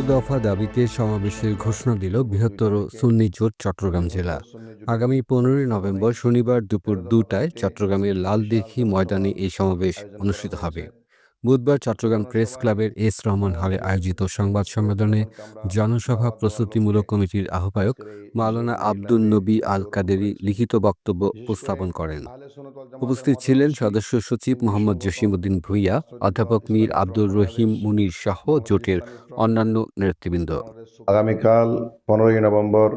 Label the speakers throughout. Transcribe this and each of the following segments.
Speaker 1: দফা দাবিতে সমাবেশের ঘোষণা দিল বৃহত্তর সুন্নি জোট চট্টগ্রাম জেলা। আগামী পনেরোই নভেম্বর শনিবার দুপুর দুটায় চট্টগ্রামের লালদিঘি ময়দানে এই সমাবেশ অনুষ্ঠিত হবে। বুধবার চট্টগ্রাম প্রেস ক্লাবের এস রহমান হলে আয়োজিত সংবাদ সম্মেলনে জনসভা প্রস্তুতিমূলক কমিটির আহ্বায়ক মাওলানা আব্দুল নবী আল কাদেরি লিখিত বক্তব্য উপস্থাপন করেন। উপস্থিত ছিলেন সদস্য সচিব মোহাম্মদ জসিমউদ্দিন ভুইয়া, অধ্যাপক মীর আব্দুর রহিম মুনির সহ জোটের অন্যান্য নেতৃবৃন্দ।
Speaker 2: আগামীকাল পনেরোই নভেম্বর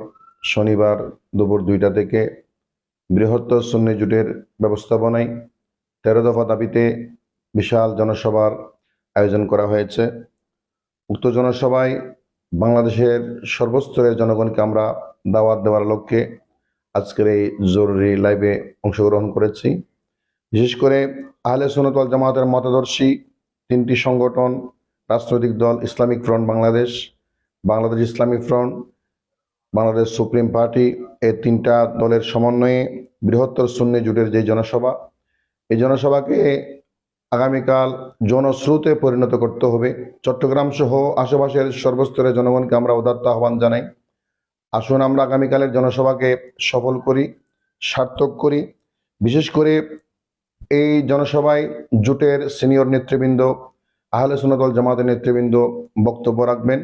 Speaker 2: শনিবার দুপুর দুইটা থেকে বৃহত্তর সুন্নি জোটের ব্যবস্থাপনায় তেরো দফা দাবিতে বিশাল জনসভার আয়োজন করা হয়েছে। উক্ত জনসভায় বাংলাদেশের সর্বস্তরের জনগণকে আমরা দাওয়াত দেওয়ার লক্ষ্যে আজকের এই জরুরি লাইভে অংশগ্রহণ করেছি। বিশেষ করে আহলে সুনতল জামাতের মতাদর্শী তিনটি সংগঠন, রাজনৈতিক দল Islamic front Bangladesh Bangladesh Islamic front, Bangladesh supreme party এই তিনটা দলের সমন্বয়ে বৃহত্তর সুন্নি জোটের যে জনসভা, এই জনসভাকে আগামীকাল জনস্রোতে পরিণত করতে হবে। চট্টগ্রাম সহ আশেপাশের সর্বস্তরের জনগণকে আমরা উদাত্ত আহ্বান জানাই। আসুন আমরা আগামীকালের জনসভাকে সফল করি, সার্থক করি। বিশেষ করে এই জনসভায় জোটের সিনিয়র নেতৃবৃন্দ, আহলে সুনদল জামাতের নেতৃবৃন্দ বক্তব্য রাখবেন।